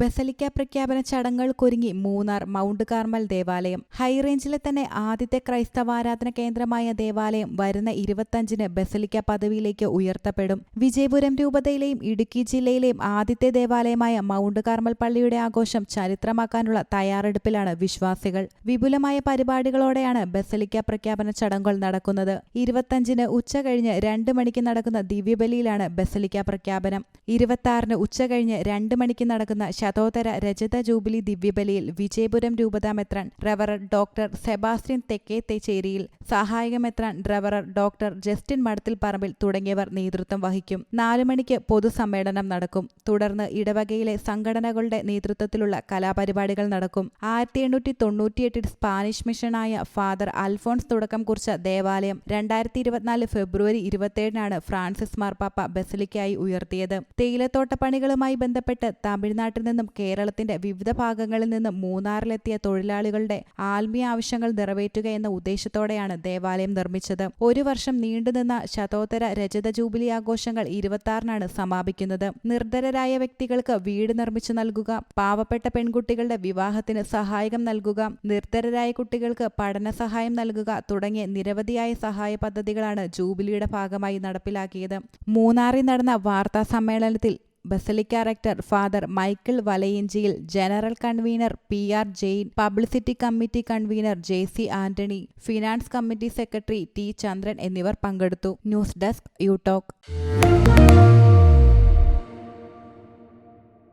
Basilica പ്രഖ്യാപന ചടങ്ങുകൾക്കൊരുങ്ങി Munnar Mount Carmel ദേവാലയം. ഹൈറേഞ്ചിലെ തന്നെ ആദ്യത്തെ ക്രൈസ്തവാരാധന കേന്ദ്രമായ ദേവാലയം വരുന്ന ഇരുപത്തഞ്ചിന് ബസലിക്ക പദവിയിലേക്ക് ഉയർത്തപ്പെടും. വിജയപുരം രൂപതയിലെയും ഇടുക്കി ജില്ലയിലെയും ആദ്യത്തെ ദേവാലയമായ മൗണ്ട് കാർമൽ പള്ളിയുടെ ആഘോഷം ചരിത്രമാക്കാനുള്ള തയ്യാറെടുപ്പിലാണ് വിശ്വാസികൾ. വിപുലമായ പരിപാടികളോടെയാണ് ബസലിക്ക പ്രഖ്യാപന ചടങ്ങുകൾ നടക്കുന്നത്. ഇരുപത്തഞ്ചിന് ഉച്ച കഴിഞ്ഞ് രണ്ട് മണിക്ക് നടക്കുന്ന ദിവ്യബലിയിലാണ് ബസലിക്ക പ്രഖ്യാപനം. ഇരുപത്തി ആറിന് ഉച്ച കഴിഞ്ഞ് രണ്ട് മണിക്ക് നടക്കുന്ന ശതോത്തര രജത ജൂബിലി ദിവ്യബലിയിൽ വിജയപുരം രൂപതാ മെത്രാൻ റവറർ ഡോക്ടർ സെബാസ്റ്റ്യൻ തെക്കേ തെച്ചേരിയിൽ സഹായക മെത്രാൻ റവറർ ഡോക്ടർ ജസ്റ്റിൻ മടത്തിൽ പറമ്പിൽ തുടങ്ങിയവർ നേതൃത്വം വഹിക്കും. നാലു മണിക്ക് പൊതുസമ്മേളനം നടക്കും. തുടർന്ന് ഇടവകയിലെ സംഘടനകളുടെ നേതൃത്വത്തിലുള്ള കലാപരിപാടികൾ നടക്കും. ആയിരത്തി എണ്ണൂറ്റി തൊണ്ണൂറ്റിയെട്ടിൽ സ്പാനിഷ് മിഷനായ ഫാദർ അൽഫോൺസ് തുടക്കം കുറിച്ച ദേവാലയം രണ്ടായിരത്തി ഇരുപത്തിനാല് ഫെബ്രുവരി ഇരുപത്തിയേഴിനാണ് ഫ്രാൻസിസ് മാർപ്പാപ്പ ബസലിക്കായി ഉയർത്തിയത്. തേയിലത്തോട്ട പണികളുമായി ബന്ധപ്പെട്ട് തമിഴ്നാട്ടിൽ നിന്നും കേരളത്തിന്റെ വിവിധ ഭാഗങ്ങളിൽ നിന്നും മൂന്നാറിലെത്തിയ തൊഴിലാളികളുടെ ആത്മീയ ആവശ്യങ്ങൾ നിറവേറ്റുക എന്ന ഉദ്ദേശത്തോടെയാണ് ദേവാലയം നിർമ്മിച്ചത്. ഒരു വർഷം നീണ്ടുനിന്ന ശതോത്തര രജത ജൂബിലി ആഘോഷങ്ങൾ ഇരുപത്തിയാറിനാണ് സമാപിക്കുന്നത്. നിർധനരായ വ്യക്തികൾക്ക് വീട് നിർമ്മിച്ചു നൽകുക പാവപ്പെട്ട പെൺകുട്ടികളുടെ വിവാഹത്തിന് സഹായകം നൽകുക നിർധനരായ കുട്ടികൾക്ക് പഠന സഹായം നൽകുക തുടങ്ങിയ നിരവധിയായ സഹായ പദ്ധതികളാണ് ജൂബിലിയുടെ ഭാഗമായി നടപ്പിലാക്കിയത്. മൂന്നാറിൽ നടന്ന വാർത്താ സമ്മേളനത്തിൽ ബസലിക്ക ക്യാരക്ടർ father Michael വലയിഞ്ചിയിൽ general convener P R Jain publicity committee convener J C Antony finance committee secretary T Chandran എന്നിവർ പങ്കെടുത്തു. News desk യൂടോക്. ടോക്ക്